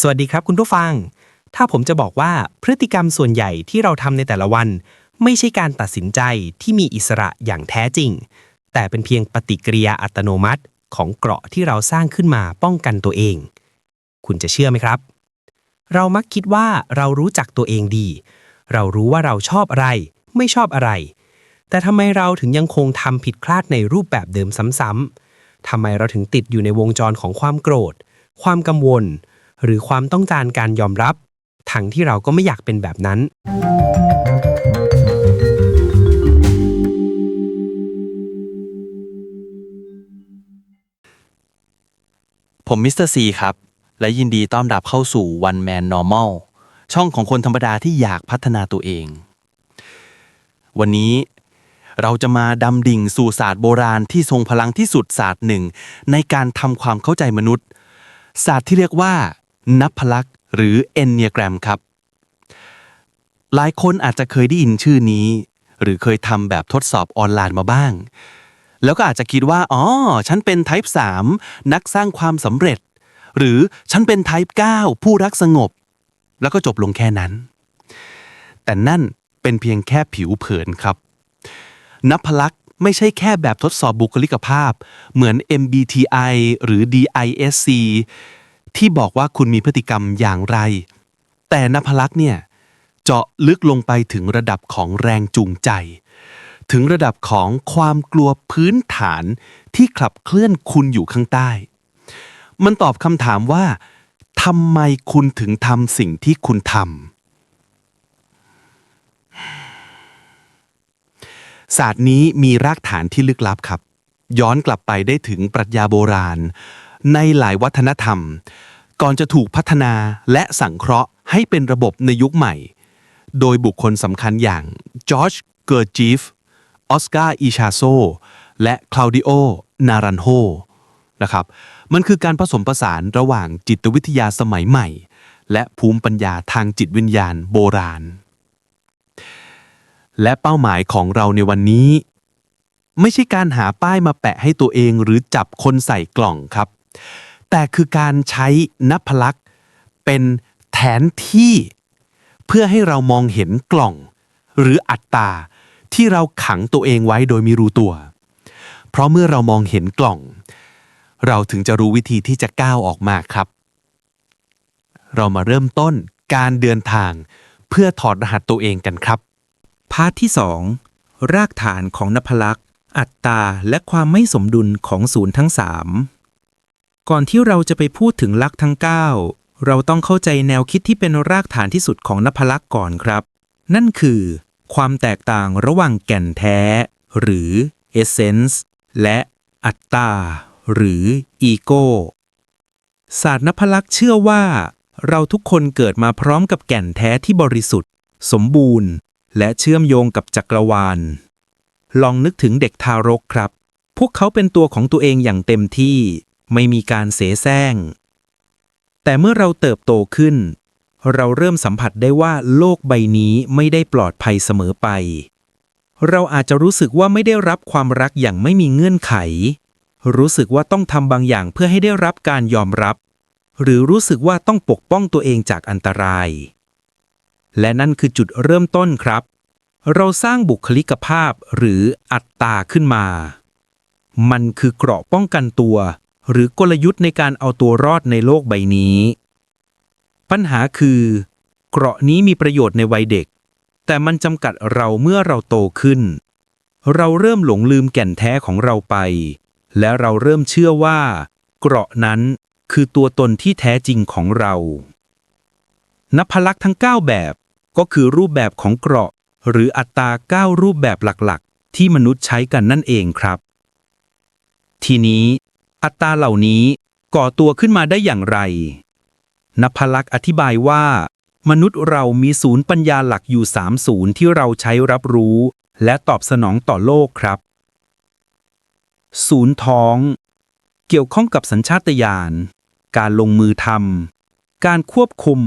สวัสดีครับคุณผู้ฟัง ถ้าผมจะบอกว่าพฤติกรรมส่วนใหญ่ที่เราทำในแต่ละวัน ไม่ใช่การตัดสินใจที่มีอิสระอย่างแท้จริง แต่เป็นเพียงปฏิกิริยาอัตโนมัติของเกราะที่เราสร้างขึ้นมาป้องกันตัวเอง คุณจะเชื่อไหมครับ เรามักคิดว่าเรารู้จักตัวเองดี เรารู้ว่าเราชอบอะไร ไม่ชอบอะไร แต่ทำไมเราถึงยังคงทำผิดพลาดในรูปแบบเดิมซ้ำๆทำไมเราถึงติดอยู่ในวงจรของความโกรธ ความกังวล หรือความต้องการการยอมรับ ทั้งที่เราก็ไม่อยากเป็นแบบนั้น ผมมิสเตอร์ซีครับ และยินดีต้อนรับเข้าสู่ One Man Normal ช่องของคนธรรมดาที่อยากพัฒนาตัวเอง วันนี้เราจะมาดำดิ่งสู่ศาสตร์โบราณที่ทรงพลังที่สุดศาสตร์หนึ่ง ในการทำความเข้าใจมนุษย์ ศาสตร์ที่เรียกว่า นับพลักษ์หรือ Enneagram ครับ หลายคนอาจจะเคยได้ยินชื่อนี้ หรือเคยทำแบบทดสอบออนไลน์มาบ้าง แล้วก็อาจจะคิดว่า อ๋อ ฉันเป็น Type 3 นักสร้างความสำเร็จ หรือฉันเป็น Type 9 ผู้รักสงบ แล้วก็จบลงแค่นั้น แต่นั่นเป็นเพียงแค่ผิวเผินครับ นับพลักษ์ไม่ใช่แค่แบบทดสอบบุคลิกภาพ เหมือน MBTI หรือ DISC ที่บอกว่าคุณมีพฤติกรรมอย่างไร แต่นับพลักษ์เนี่ยเจาะลึกลงไปถึงระดับของแรงจูงใจ ถึงระดับของความกลัวพื้นฐานที่ขับเคลื่อนคุณอยู่ข้างใต้ มันตอบคำถามว่าทำไมคุณถึงทำสิ่งที่คุณทำศาสตร์นี้มีรากฐานที่ลึกลับครับ ย้อนกลับไปได้ถึงปรัชญาโบราณ ในหลายวัฒนธรรม ก่อนจะถูกพัฒนาและสังเคราะห์ให้เป็นระบบในยุคใหม่ โดยบุคคลสำคัญอย่างจอร์จเกอร์จีฟออสการ์อิชาโซและคลาวดิโอนารันโฮนะครับมันคือการผสมผสานระหว่างจิตวิทยาสมัยใหม่ และภูมิปัญญาทางจิตวิญญาณโบราณ และเป้าหมายของเราในวันนี้ ไม่ใช่การหาป้ายมาแปะให้ตัวเองหรือจับคนใส่กล่องครับ แต่คือการใช้นัพลักษ์เป็นแทนที่ เพื่อให้เรามองเห็นกล่อง หรืออัตตาที่เราขังตัวเองไว้โดยม่รู้ตัว เพราะเมื่อเรามองเห็นกล่อง เราถึงจะรู้วิธีที่จะก้าวออกมาครับ เรามาเริ่มต้นการเดินทางเพื่อถอดรหัสตัวเองกันครับ พาร์ทที่ 2 รากฐานของนพลักษ์อัตตาและความไม่สมดุลของศูนย์ทั้ง 3 ก่อนที่เราจะไปพูดถึงลักษ์ทั้ง 9 เราต้องเข้าใจแนวคิดที่เป็นรากฐานที่สุดของนพลักษ์ก่อนครับ นั่นคือ ความแตกต่างระหว่างแก่นแท้ หรือ essence และอัตตา หรือ ego ศาสตร์นพลักษ์เชื่อว่า เราทุกคนเกิดมาพร้อมกับแก่นแท้ที่บริสุทธิ์ สมบูรณ์ และเชื่อมโยงกับจักรวาล ลองนึกถึงเด็กทารกครับ พวกเขาเป็นตัวของตัวเองอย่างเต็มที่ ไม่มีการเสแสร้ง แต่เมื่อเราเติบโตขึ้น เราเริ่มสัมผัสได้ว่าโลกใบนี้ไม่ได้ปลอดภัยเสมอไป เราอาจจะรู้สึกว่าไม่ได้รับความรักอย่างไม่มีเงื่อนไข รู้สึกว่าต้องทำบางอย่างเพื่อให้ได้รับการยอมรับ หรือรู้สึกว่าต้องปกป้องตัวเองจากอันตราย และนั่นคือจุดเริ่มต้นครับ เราสร้างบุคลิกภาพหรืออัตตาขึ้นมามันคือเกราะป้องกันตัว หรือกลยุทธ์ในการเอาตัวรอดในโลกใบนี้ ปัญหาคือ เกราะนี้มีประโยชน์ในวัยเด็ก แต่มันจำกัดเราเมื่อเราโตขึ้น เราเริ่มหลงลืมแก่นแท้ของเราไป และเราเริ่มเชื่อว่า เกราะนั้นคือตัวตนที่แท้จริงของเรานับพลักษ์ทั้ง 9 แบบก็คือรูปแบบของเกราะ หรืออัตรา9รูปแบบหลักๆ ที่มนุษย์ใช้กันนั่นเองครับ ทีนี้ อัตราเหล่านี้ก่อตัวขึ้นมาได้อย่างไรนพลักษ์อธิบายว่า มนุษย์เรามีศูนย์ปัญญาหลักอยู่สามศูนย์ที่เราใช้รับรู้ และตอบสนองต่อโลกครับ ศูนย์ท้อง เกี่ยวข้องกับสัญชาตญาณการลงมือทำการควบคุม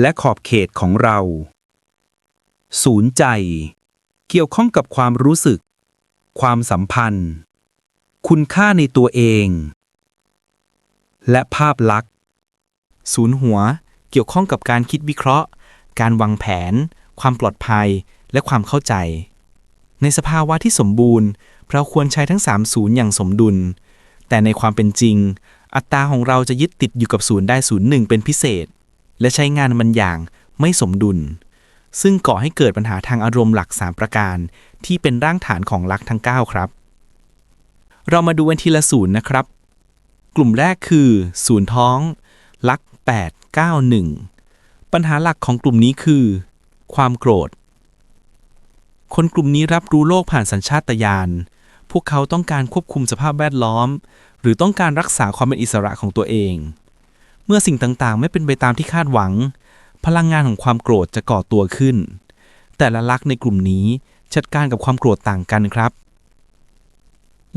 และขอบเขตของเรา ศูนย์ใจ เกี่ยวข้องกับความรู้สึก ความสัมพันธ์ คุณค่าในตัวเอง และภาพลักษณ์ศูนย์หัวเกี่ยวข้องกับการคิดวิเคราะห์ การวางแผน ความปลอดภัย และความเข้าใจ ในสภาวะที่สมบูรณ์ เราควรใช้ทั้ง3ศูนย์อย่างสมดุล แต่ในความเป็นจริง อัตราของเราจะยึดติดอยู่กับศูนย์ได้ศูนย์หนึ่งเป็นพิเศษ และใช้งานมันอย่างไม่สมดุล ซึ่งก่อให้เกิดปัญหาทางอารมณ์หลัก 3 ประการ ที่เป็นร่างฐานของลักษณ์ทั้ง 9 ครับ เรามาดูกันทีละศูนย์นะครับ กลุ่มแรกคือศูนย์ท้องลัก 8 9 1 ปัญหาหลักของกลุ่มนี้คือ ความโกรธ คนกลุ่มนี้รับรู้โลกผ่านสัญชาตญาณ พวกเขาต้องการควบคุมสภาพแวดล้อม หรือต้องการรักษาความเป็นอิสระของตัวเอง เมื่อสิ่งต่างๆ ไม่เป็นไปตามที่คาดหวัง พลังงานของความโกรธจะก่อตัวขึ้น แต่ละลักในกลุ่มนี้จัดการกับความโกรธต่างกันครับ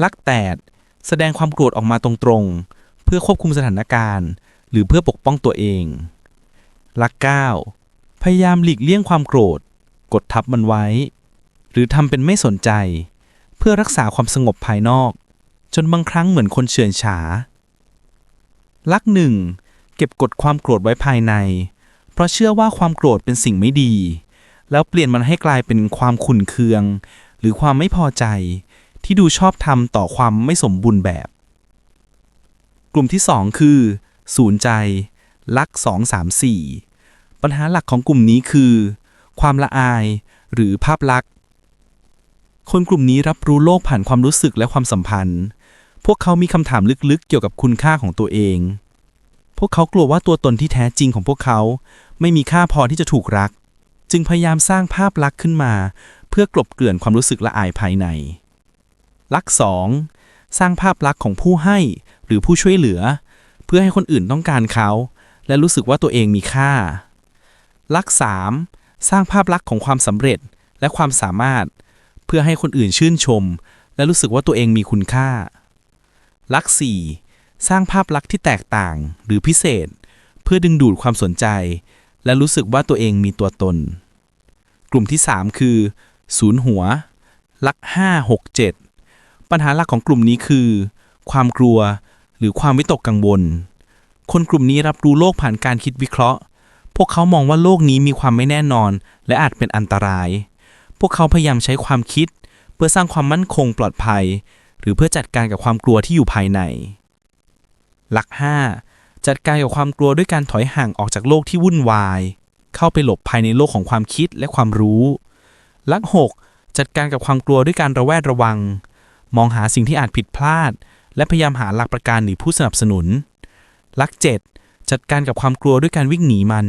ลักแตด แสดงความโกรธออกมาตรงๆ เพื่อควบคุมสถานการณ์ หรือเพื่อปกป้องตัวเองลักเก้าพยายามหลีกเลี่ยงความโกรธ กดทับมันไว้ หรือทำเป็นไม่สนใจ เพื่อรักษาความสงบภายนอก จนบางครั้งเหมือนคนเฉื่อยฉาลักหนึ่งเก็บกดความโกรธไว้ภายใน เพราะเชื่อว่าความโกรธเป็นสิ่งไม่ดี แล้วเปลี่ยนมันให้กลายเป็นความขุ่นเคือง หรือความไม่พอใจ ที่ดูชอบทำต่อความไม่สมบูรณ์แบบ กลุ่มที่ 2 คือ ศูนย์ใจ ลัก 2 3 4 ปัญหาหลักของกลุ่มนี้คือ ความละอายหรือภาพลักษณ์ คนกลุ่มนี้รับรู้โลกผ่านความรู้สึกและความสัมพันธ์ พวกเขามีคำถามลึกๆ เกี่ยวกับคุณค่าของตัวเอง พวกเขากลัวว่าตัวตนที่แท้จริงของพวกเขา ไม่มีค่าพอที่จะถูกรัก จึงพยายามสร้างภาพลักษณ์ขึ้นมา เพื่อกลบเกลื่อนความรู้สึกละอายภายใน ลักสองสร้างภาพลักษณ์ของผู้ให้หรือผู้ช่วยเหลือ เพื่อให้คนอื่นต้องการเขา และรู้สึกว่าตัวเองมีค่า ลักสามสร้างภาพลักษณ์ของความสำเร็จและความสามารถ เพื่อให้คนอื่นชื่นชม และรู้สึกว่าตัวเองมีคุณค่า ลักสี่สร้างภาพลักษณ์ที่แตกต่างหรือพิเศษ เพื่อดึงดูดความสนใจ และรู้สึกว่าตัวเองมีตัวตน กลุ่มที่ 3 คือ ศูนย์หัว ลัก 5 6 7 ปัญหาหลักของกลุ่มนี้คือ ความกลัวหรือความวิตกกังวล คนกลุ่มนี้รับรู้โลกผ่านการคิดวิเคราะห์ พวกเขามองว่าโลกนี้มีความไม่แน่นอน และอาจเป็นอันตราย พวกเขาพยายามใช้ความคิด เพื่อสร้างความมั่นคงปลอดภัย หรือเพื่อจัดการกับความกลัวที่อยู่ภายใน หลัก 5 จัดการกับความกลัวด้วยการถอยห่างออกจากโลกที่วุ่นวาย เข้าไปหลบภายในโลกของความคิดและความรู้ หลัก 6 จัดการกับความกลัวด้วยการระแวดระวัง มองหาสิ่งที่อาจผิดพลาด และพยายามหาหลักประกันหรือผู้สนับสนุน หลัก 7 จัดการกับความกลัวด้วยการวิ่งหนีมัน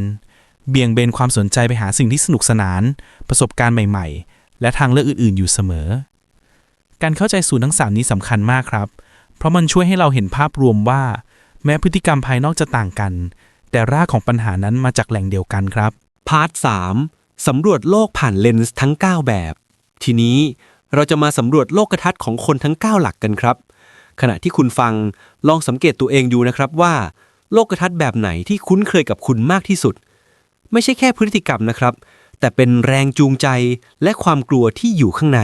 เบี่ยงเบนความสนใจไปหาสิ่งที่สนุกสนาน ประสบการณ์ใหม่ๆ และทางเลือกอื่นๆ อยู่เสมอ การเข้าใจศูนย์ทั้งสามนี้สำคัญมากครับ เพราะมันช่วยให้เราเห็นภาพรวมว่า แม้พฤติกรรมภายนอกจะต่างกัน แต่รากของปัญหานั้นมาจากแหล่งเดียวกันครับพาร์ท3สำรวจโลกผ่านเลนส์ทั้ง 9 แบบ ทีนี้ เราจะมาสำรวจโลกทัศน์ของคนทั้ง 9 หลักกันครับ ขณะที่คุณฟังลองสังเกตตัวเองดูนะครับว่า โลกทัศน์แบบไหนที่คุ้นเคยกับคุณมากที่สุด ไม่ใช่แค่พฤติกรรมนะครับ แต่เป็นแรงจูงใจและความกลัวที่อยู่ข้างใน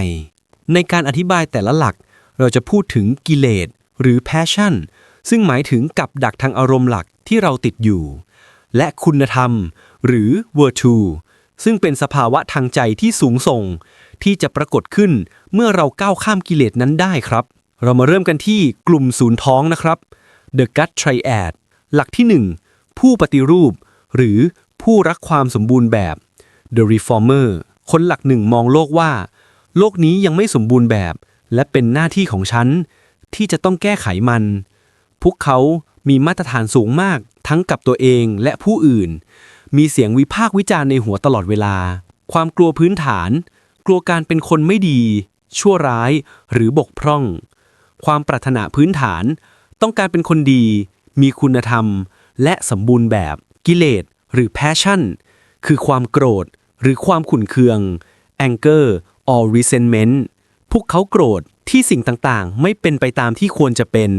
ในการอธิบายแต่ละหลัก เราจะพูดถึงกิเลสหรือ passion ซึ่งหมายถึงกับดักทางอารมณ์หลักที่เราติดอยู่ และคุณธรรม หรือ virtue ซึ่งเป็นสภาวะทางใจที่สูงส่ง ที่จะปรากฏขึ้นเมื่อเราก้าวข้ามกิเลสนั้นได้ครับ เรามาเริ่มกันที่กลุ่มศูนย์ท้องนะครับ The Gut Triad หลักที่ 1 ผู้ปฏิรูป หรือผู้รักความสมบูรณ์แบบ The Reformer คนหลักหนึ่งมองโลกว่า โลกนี้ยังไม่สมบูรณ์แบบ และเป็นหน้าที่ของฉัน ที่จะต้องแก้ไขมัน พวกเขามีมาตรฐานสูงมากทั้งกับตัวเองและผู้อื่น มีเสียงวิพากษ์วิจารณ์ในหัวตลอดเวลา ความกลัวพื้นฐาน กลัวการเป็นคนไม่ดี ชั่วร้าย หรือบกพร่อง ความปรารถนาพื้นฐาน ต้องการเป็นคนดี มีคุณธรรม และสมบูรณ์แบบ กิเลส หรือ passion คือความโกรธ หรือความขุ่นเคือง anger or resentment พวกเขาโกรธที่สิ่งต่างๆ ไม่เป็นไปตามที่ควรจะเป็น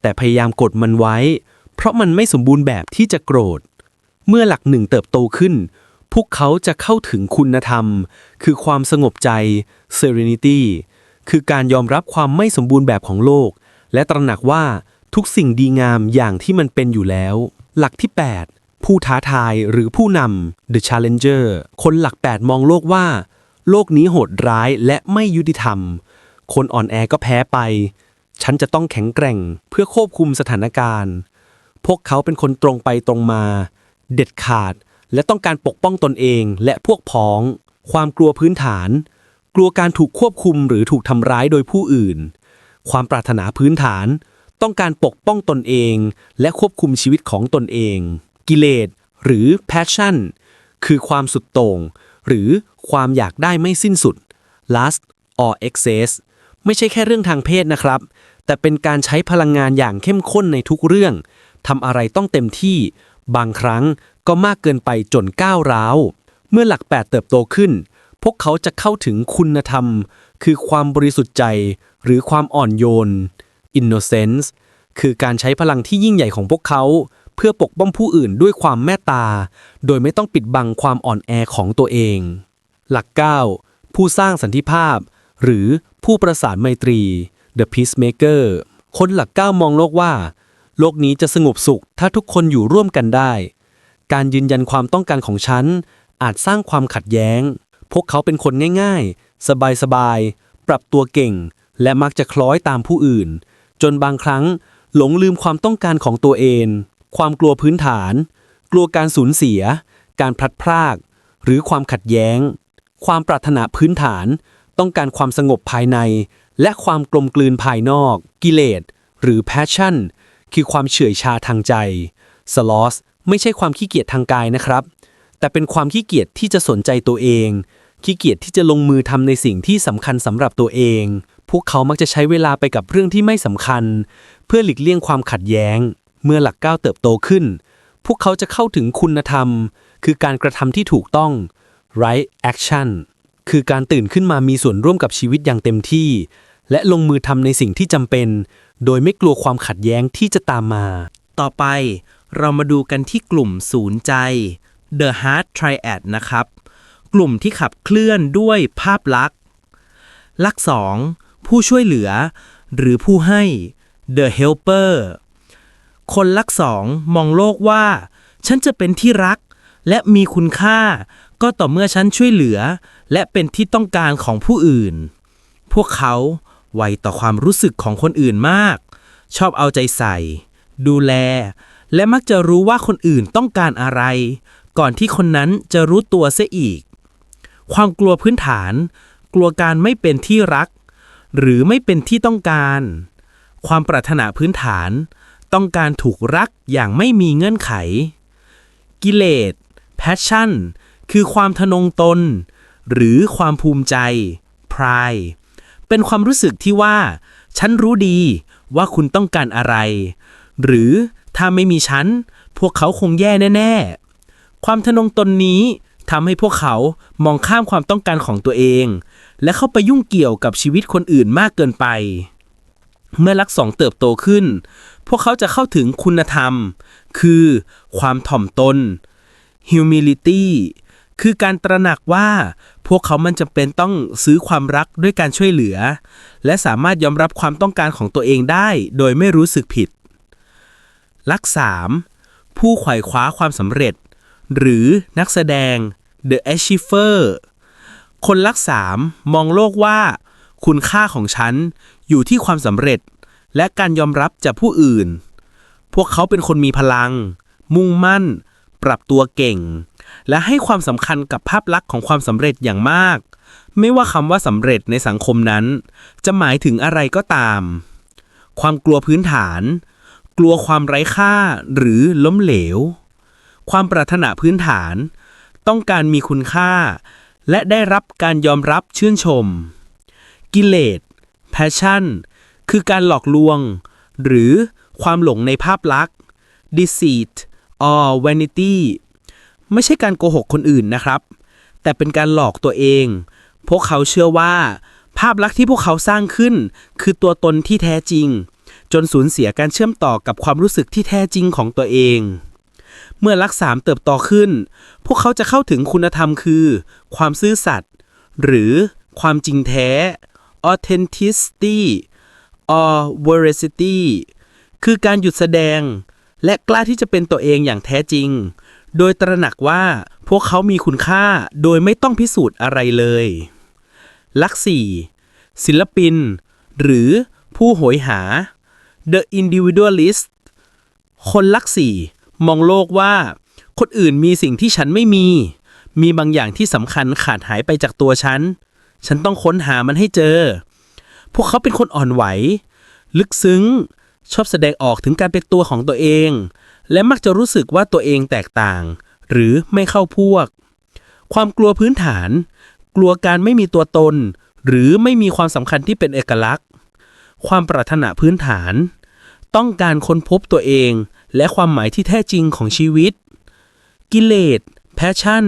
แต่พยายามกดมันไว้ เพราะมันไม่สมบูรณ์แบบที่จะโกรธ เมื่อหลักหนึ่งเติบโตขึ้น พวกเขาจะเข้าถึงคุณธรรม คือความสงบใจ serenity คือการยอมรับความไม่สมบูรณ์แบบของโลก และตระหนักว่าทุกสิ่งดีงามอย่างที่มันเป็นอยู่แล้ว หลักที่ผู้ท้าทายหรือผู้นำ The Challenger คนหลักแปดมองโลกว่า โลกนี้โหดร้ายและไม่ยุติธรรม คนอ่อนแอก็แพ้ไป ฉันจะต้องแข็งแกร่งเพื่อควบคุมสถานการณ์ พวกเขาเป็นคนตรงไปตรงมา เด็ดขาด และต้องการปกป้องตนเองและพวกพ้อง ความกลัวพื้นฐาน กลัวการถูกควบคุมหรือถูกทำร้ายโดยผู้อื่น ความปรารถนาพื้นฐาน ต้องการปกป้องตนเอง และควบคุมชีวิตของตนเอง กิเลสหรือ passion คือความสุดโต่งหรือความอยากได้ไม่สิ้นสุด lust or excess ไม่ใช่แค่เรื่องทางเพศนะครับ แต่เป็นการใช้พลังงานอย่างเข้มข้นในทุกเรื่องทำอะไรต้องเต็มที่ บางครั้งก็มากเกินไปจนก้าวร้าว เมื่อหลักแปดเติบโตขึ้น พวกเขาจะเข้าถึงคุณธรรม คือความบริสุทธิ์ใจ หรือความอ่อนโยน innocence คือการใช้พลังที่ยิ่งใหญ่ของพวกเขา เพื่อปกป้องผู้อื่นด้วยความเมตตา โดยไม่ต้องปิดบังความอ่อนแอของตัวเอง หลัก 9 ผู้สร้างสันติภาพ หรือผู้ประสานไมตรี The Peacemaker คนหลัก 9 มองโลกว่า โลกนี้จะสงบสุขถ้าทุกคนอยู่ร่วมกันได้ การยืนยันความต้องการของฉัน อาจสร้างความขัดแย้ง พวกเขาเป็นคนง่ายๆ สบายๆ ปรับตัวเก่ง และมักจะคล้อยตามผู้อื่น จนบางครั้งหลงลืมความต้องการของตัวเอง ความกลัวพื้นฐาน กลัวการสูญเสีย การพลัดพราก หรือความขัดแย้ง ความปรารถนาพื้นฐาน ต้องการความสงบภายใน และความกลมกลืนภายนอก กิเลส หรือ passion คือความเฉื่อยชาทางใจ sloth ไม่ใช่ความขี้เกียจทางกายนะครับ แต่เป็นความขี้เกียจที่จะสนใจตัวเอง ขี้เกียจที่จะลงมือทำในสิ่งที่สำคัญสำหรับตัวเอง พวกเขามักจะใช้เวลาไปกับเรื่องที่ไม่สำคัญ เพื่อหลีกเลี่ยงความขัดแย้ง เมื่อหลักก้าวเติบโตขึ้น พวกเขาจะเข้าถึงคุณธรรม คือการกระทำที่ถูกต้อง right action คือการตื่นขึ้นมามีส่วนร่วมกับชีวิตอย่างเต็มที่ และลงมือทำในสิ่งที่จำเป็น โดยไม่กลัวความขัดแย้งที่จะตามมา ต่อไปเรามาดูกันที่กลุ่มศูนย์ใจ The Heart Triad นะครับ กลุ่มที่ขับเคลื่อนด้วยภาพลักษณ์ลักษณ์สองผู้ช่วยเหลือ หรือผู้ให้ The Helper คนลักษณ์สองมองโลกว่า ฉันจะเป็นที่รัก และมีคุณค่า ก็ต่อเมื่อฉันช่วยเหลือ และเป็นที่ต้องการของผู้อื่น พวกเขา ไวต่อความรู้สึกของคนอื่นมาก ชอบเอาใจใส่ ดูแล และมักจะรู้ว่าคนอื่นต้องการอะไร ก่อนที่คนนั้นจะรู้ตัวเสียอีก ความกลัวพื้นฐาน กลัวการไม่เป็นที่รัก หรือไม่เป็นที่ต้องการ ความปรารถนาพื้นฐาน ต้องการถูกรักอย่างไม่มีเงื่อนไข กิเลส passion คือความทะนงตน หรือความภูมิใจ pride เป็นความรู้สึกที่ว่า ฉันรู้ดีว่าคุณต้องการอะไร หรือถ้าไม่มีฉัน พวกเขาคงแย่แน่ ๆ ความทะนงตนนี้ทำให้พวกเขามองข้ามความต้องการของตัวเอง และเข้าไปยุ่งเกี่ยวกับชีวิตคนอื่นมากเกินไป เมื่อลักสองเติบโตขึ้น พวกเขาจะเข้าถึงคุณธรรม คือ ความถ่อมตน humility คือการตระหนักว่า พวกเขามันจำเป็นต้องซื้อความรักด้วยการช่วยเหลือ และสามารถยอมรับความต้องการของตัวเองได้ โดยไม่รู้สึกผิด ลักสามผู้ไขว่คว้าความสำเร็จ หรือนักแสดง The Achiever คนลักสามมองโลกว่า คุณค่าของฉันอยู่ที่ความสำเร็จ และการยอมรับจากผู้อื่น พวกเขาเป็นคนมีพลัง มุ่งมั่น ปรับตัวเก่ง และให้ความสำคัญกับภาพลักษณ์ของความสำเร็จอย่างมาก ไม่ว่าคำว่าสำเร็จในสังคมนั้น จะหมายถึงอะไรก็ตาม ความกลัวพื้นฐาน กลัวความไร้ค่าหรือล้มเหลว ความปรารถนาพื้นฐาน ต้องการมีคุณค่า และได้รับการยอมรับชื่นชม กิเลส passion คือการหลอกลวง หรือความหลงในภาพลักษณ์ deceit or vanity ไม่ใช่การโกหกคนอื่นนะครับ แต่เป็นการหลอกตัวเอง พวกเขาเชื่อว่า ภาพลักษณ์ที่พวกเขาสร้างขึ้น คือตัวตนที่แท้จริง จนสูญเสียการเชื่อมต่อกับความรู้สึกที่แท้จริงของตัวเอง เมื่อลักษามเติบโตขึ้น พวกเขาจะเข้าถึงคุณธรรมคือ ความซื่อสัตย์หรือความจริงแท้ authenticity or veracity คือการหยุดแสดง และกล้าที่จะเป็นตัวเองอย่างแท้จริง โดยตระหนักว่าพวกเขามีคุณค่าโดยไม่ต้องพิสูจน์อะไรเลย ลักสี่ศิลปิน หรือผู้โหยหา the individualist คนลักสี่มองโลกว่าคนอื่นมีสิ่งที่ฉันไม่มี มีบางอย่างที่สำคัญขาดหายไปจากตัวฉัน ฉันต้องค้นหามันให้เจอ พวกเขาเป็นคนอ่อนไหว ลึกซึ้ง ชอบแสดงออกถึงการเป็นตัวของตัวเอง และมักจะรู้สึกว่าตัวเองแตกต่าง หรือไม่เข้าพวก ความกลัวพื้นฐาน กลัวการไม่มีตัวตน หรือไม่มีความสำคัญที่เป็นเอกลักษณ์ ความปรารถนาพื้นฐาน ต้องการค้นพบตัวเอง และความหมายที่แท้จริงของชีวิต กิเลสแพชชั่น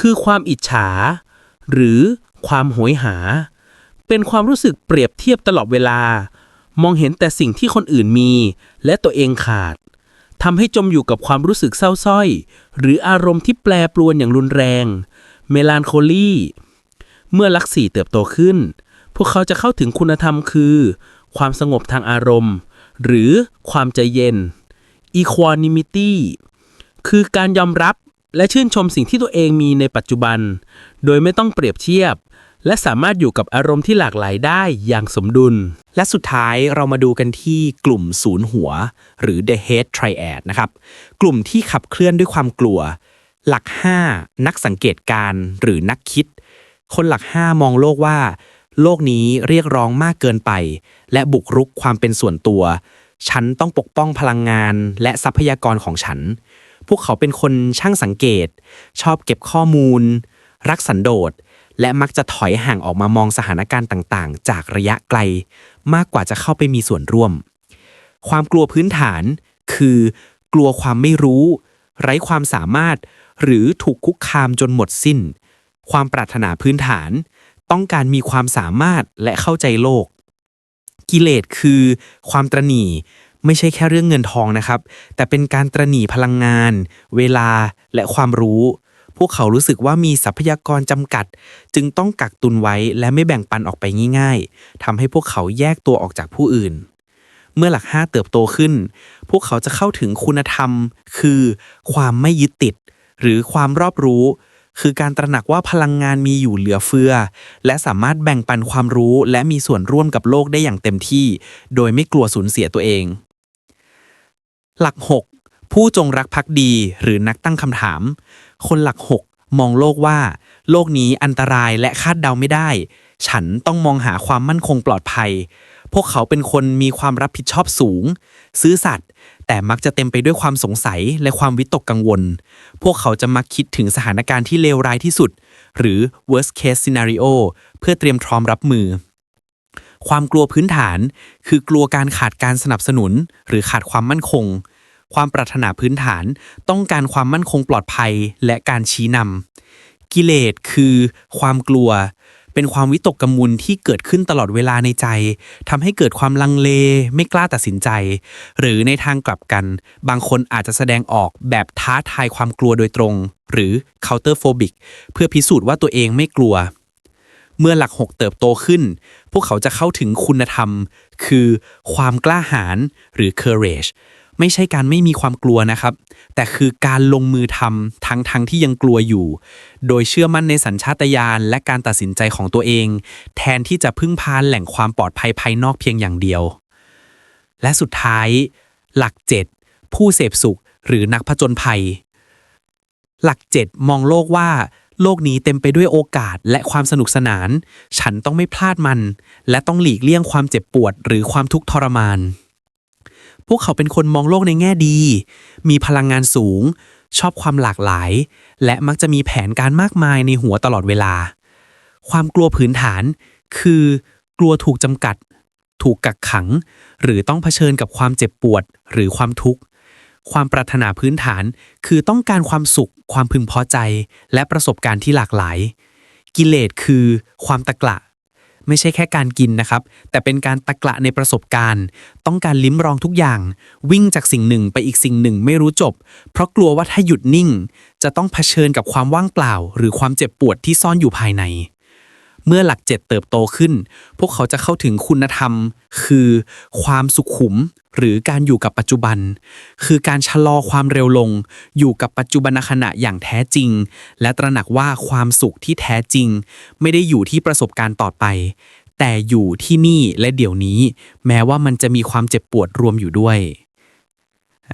คือความอิจฉา หรือความโหยหา เป็นความรู้สึกเปรียบเทียบตลอดเวลา มองเห็นแต่สิ่งที่คนอื่นมี และตัวเองขาด ทำให้จมอยู่กับความรู้สึกเศร้าส้อย หรืออารมณ์ที่แปรปรวนอย่างรุนแรง เมลานโคลีเมื่อลักษีเติบโตขึ้น พวกเขาจะเข้าถึงคุณธรรมคือ ความสงบทางอารมณ์ หรือความใจเย็น equanimity คือการยอมรับและชื่นชมสิ่งที่ตัวเองมีในปัจจุบัน โดยไม่ต้องเปรียบเทียบ และสามารถอยู่กับอารมณ์ที่หลากหลายได้อย่างสมดุล และสุดท้ายเรามาดูกันที่กลุ่มศูนย์หัว หรือ the head triad นะครับ กลุ่มที่ขับเคลื่อนด้วยความกลัว หลัก 5 นักสังเกตการณ์หรือนักคิด คนหลัก 5 มองโลกว่า โลกนี้เรียกร้องมากเกินไป และบุกรุกความเป็นส่วนตัว ฉันต้องปกป้องพลังงาน และทรัพยากรของฉัน พวกเขาเป็นคนช่างสังเกต ชอบเก็บข้อมูล รักสันโดษ และมักจะถอยห่างออกมามองสถานการณ์ต่างๆ จากระยะไกล มากกว่าจะเข้าไปมีส่วนร่วม ความกลัวพื้นฐาน คือ กลัวความไม่รู้ ไร้ความสามารถ หรือถูกคุกคามจนหมดสิ้น ความปรารถนาพื้นฐาน ต้องการมีความสามารถและเข้าใจโลก กิเลสคือ ความตรณีไม่ใช่แค่เรื่องเงินทองนะครับ แต่เป็นการตรณีพลังงาน เวลาและความรู้ พวกเขารู้สึกว่ามีทรัพยากรจำกัด จึงต้องกักตุนไว้และไม่แบ่งปันออกไปง่ายๆทำให้พวกเขาแยกตัวออกจากผู้อื่น เมื่อหลักห้าเติบโตขึ้น พวกเขาจะเข้าถึงคุณธรรม คือ ความไม่ยึดติด หรือความรอบรู้ คือการตระหนักว่าพลังงานมีอยู่เหลือเฟือ และสามารถแบ่งปันความรู้และมีส่วนร่วมกับโลกได้อย่างเต็มที่ โดยไม่กลัวสูญเสียตัวเอง หลัก 6ผู้จงรักภักดีหรือนักตั้งคำถาม คนหลัก6มองโลกว่า โลกนี้อันตรายและคาดเดาไม่ได้ ฉันต้องมองหาความมั่นคงปลอดภัย พวกเขาเป็นคนมีความรับผิดชอบสูง ซื่อสัตย์แต่มักจะเต็มไปด้วยความสงสัยและความวิตกกังวล พวกเขาจะมักคิดถึงสถานการณ์ที่เลวร้ายที่สุด หรือ worst case scenario เพื่อเตรียมพร้อมรับมือ ความกลัวพื้นฐาน คือกลัวการขาดการสนับสนุน หรือขาดความมั่นคง ความปรารถนาพื้นฐาน ต้องการความมั่นคงปลอดภัยและการชี้นำกิเลสคือความกลัว เป็นความวิตกกังวลที่เกิดขึ้นตลอดเวลาในใจทำให้เกิดความลังเลไม่กล้าตัดสินใจ หรือในทางกลับกัน บางคนอาจจะแสดงออกแบบท้าทายความกลัวโดยตรง หรือ counterphobic เพื่อพิสูจน์ว่าตัวเองไม่กลัวเมื่อหลักหกเติบโตขึ้น พวกเขาจะเข้าถึงคุณธรรม คือความกล้าหาญหรือ courage ไม่ใช่การไม่มีความกลัวนะครับ แต่คือการลงมือทำทั้งทั้งที่ยังกลัวอยู่ โดยเชื่อมั่นในสัญชาตญาณและการตัดสินใจของตัวเอง แทนที่จะพึ่งพาแหล่งความปลอดภัยภายนอกเพียงอย่างเดียว และสุดท้าย หลัก 7 ผู้เสพสุขหรือนักผจญภัย หลัก 7 มองโลกว่าโลกนี้เต็มไปด้วยโอกาสและความสนุกสนาน ฉันต้องไม่พลาดมัน และต้องหลีกเลี่ยงความเจ็บปวดหรือความทุกข์ทรมาน พวกเขาเป็นคนมองโลกในแง่ดี มีพลังงานสูง ชอบความหลากหลาย และมักจะมีแผนการมากมายในหัวตลอดเวลา ความกลัวพื้นฐาน คือกลัวถูกจำกัด ถูกกักขัง หรือต้องเผชิญกับความเจ็บปวด หรือความทุกข์ ความปรารถนาพื้นฐาน คือต้องการความสุข ความพึงพอใจ และประสบการณ์ที่หลากหลาย กิเลสคือความตะกละ ไม่ใช่แค่การกินนะครับ แต่เป็นการตะกละในประสบการณ์ ต้องการลิ้มรองทุกอย่าง วิ่งจากสิ่งหนึ่งไปอีกสิ่งหนึ่งไม่รู้จบ เพราะกลัวว่าถ้าหยุดนิ่ง จะต้องเผชิญกับความว่างเปล่า หรือความเจ็บปวดที่ซ่อนอยู่ภายใน เมื่อหลักเจ็ดเติบโตขึ้น พวกเขาจะเข้าถึงคุณธรรม คือความสุขุมหรือการอยู่กับปัจจุบัน คือการชะลอความเร็วลง อยู่กับปัจจุบันขณะอย่างแท้จริง และตระหนักว่าความสุขที่แท้จริง ไม่ได้อยู่ที่ประสบการณ์ต่อไป แต่อยู่ที่นี่และเดี๋ยวนี้ แม้ว่ามันจะมีความเจ็บปวดรวมอยู่ด้วย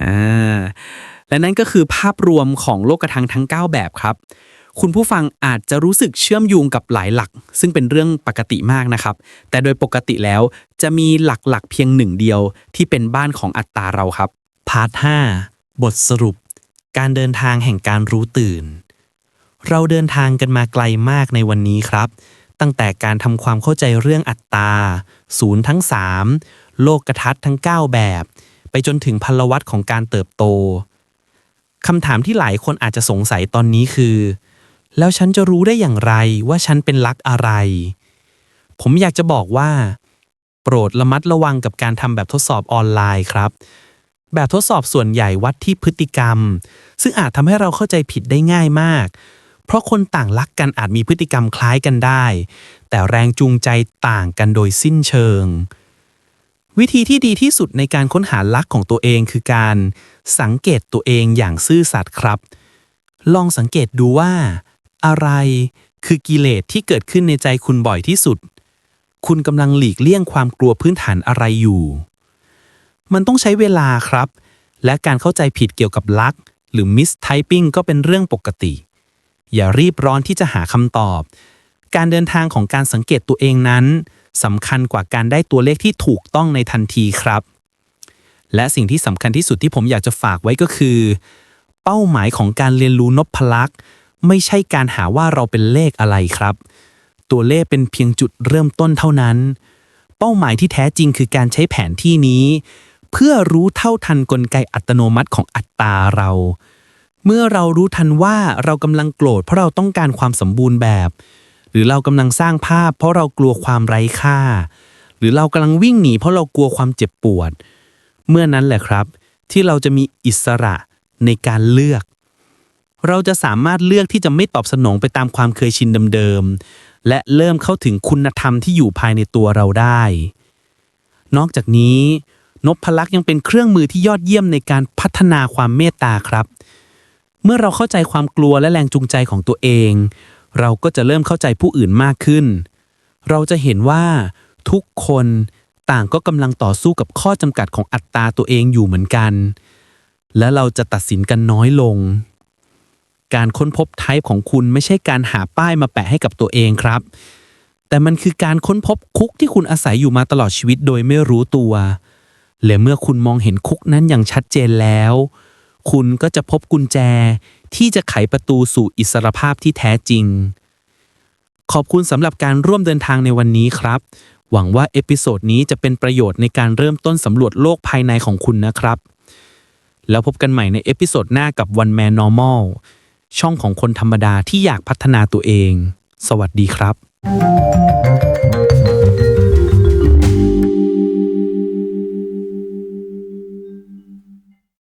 อ่าและนั่นก็คือภาพรวมของโลกทังทั้ง 9 แบบครับ คุณผู้ฟังอาจจะรู้สึกเชื่อมโยงกับหลายหลัก ซึ่งเป็นเรื่องปกติมากนะครับ แต่โดยปกติแล้วจะมีหลักๆเพียงหนึ่งเดียวที่เป็นบ้านของอัตตาเราครับพาร์ท5บทสรุป การเดินทางแห่งการรู้ตื่น เราเดินทางกันมาไกลมากในวันนี้ครับ ตั้งแต่การทำความเข้าใจเรื่องอัตตา ศูนย์ทั้ง 3 โลกกระทัดทั้ง 9 แบบ ไปจนถึงพลวัตของการเติบโตคำถามที่หลายคนอาจจะสงสัยตอนนี้คือ แล้วฉันจะรู้ได้อย่างไรว่าฉันเป็นลักอะไร ผมอยากจะบอกว่า โปรดระมัดระวังกับการทำแบบทดสอบออนไลน์ครับ แบบทดสอบส่วนใหญ่วัดที่พฤติกรรม ซึ่งอาจทำให้เราเข้าใจผิดได้ง่ายมาก เพราะคนต่างรักกันอาจมีพฤติกรรมคล้ายกันได้ แต่แรงจูงใจต่างกันโดยสิ้นเชิง วิธีที่ดีที่สุดในการค้นหาลักของตัวเองคือการสังเกตตัวเองอย่างซื่อสัตย์ครับ ลองสังเกตดูว่า อะไร คือกิเลสที่เกิดขึ้นในใจคุณบ่อยที่สุด คุณกำลังหลีกเลี่ยงความกลัวพื้นฐานอะไรอยู่ มันต้องใช้เวลาครับ และการเข้าใจผิดเกี่ยวกับลักษณ์หรือมิสไทปิ้งก็เป็นเรื่องปกติ อย่ารีบร้อนที่จะหาคำตอบ การเดินทางของการสังเกตตัวเองนั้นสำคัญกว่าการได้ตัวเลขที่ถูกต้องในทันทีครับ และสิ่งที่สำคัญที่สุดที่ผมอยากจะฝากไว้ก็คือ เป้าหมายของการเรียนรู้นพลักษ ไม่ใช่การหาว่าเราเป็นเลขอะไรครับ ตัวเลขเป็นเพียงจุดเริ่มต้นเท่านั้น เป้าหมายที่แท้จริงคือการใช้แผนที่นี้ เพื่อรู้เท่าทันกลไกอัตโนมัติของอัตตาเรา เมื่อเรารู้ทันว่าเรากำลังโกรธเพราะเราต้องการความสมบูรณ์แบบ หรือเรากำลังสร้างภาพ เพราะเรากลัวความไร้ค่า หรือเรากำลังวิ่งหนีเพราะเรากลัวความเจ็บปวด เมื่อนั้นแหละครับ ที่เราจะมีอิสระในการเลือก เราจะสามารถเลือกที่จะไม่ตอบสนองไปตามความเคยชินเดิมๆ และเริ่มเข้าถึงคุณธรรมที่อยู่ภายในตัวเราได้ นอกจากนี้นพลักษ์ยังเป็นเครื่องมือที่ยอดเยี่ยมในการพัฒนาความเมตตาครับ เมื่อเราเข้าใจความกลัวและแรงจูงใจของตัวเอง เราก็จะเริ่มเข้าใจผู้อื่นมากขึ้น เราจะเห็นว่าทุกคนต่างก็กำลังต่อสู้กับข้อจำกัดของอัตตาตัวเองอยู่เหมือนกัน และเราจะตัดสินกันน้อยลง การค้นพบไทป์ของคุณไม่ใช่การหาป้ายมาแปะให้กับตัวเองครับ แต่มันคือการค้นพบคุกที่คุณอาศัยอยู่มาตลอดชีวิตโดยไม่รู้ตัว และเมื่อคุณมองเห็นคุกนั้นอย่างชัดเจนแล้ว คุณก็จะพบกุญแจที่จะไขประตูสู่อิสรภาพที่แท้จริง ขอบคุณสำหรับการร่วมเดินทางในวันนี้ครับ หวังว่าเอพิโซดนี้จะเป็นประโยชน์ในการเริ่มต้นสำรวจโลกภายในของคุณนะครับ แล้วพบกันใหม่ในเอพิโซดหน้ากับ One Man Normal ช่องของคนธรรมดาที่อยากพัฒนาตัวเอง สวัสดีครับ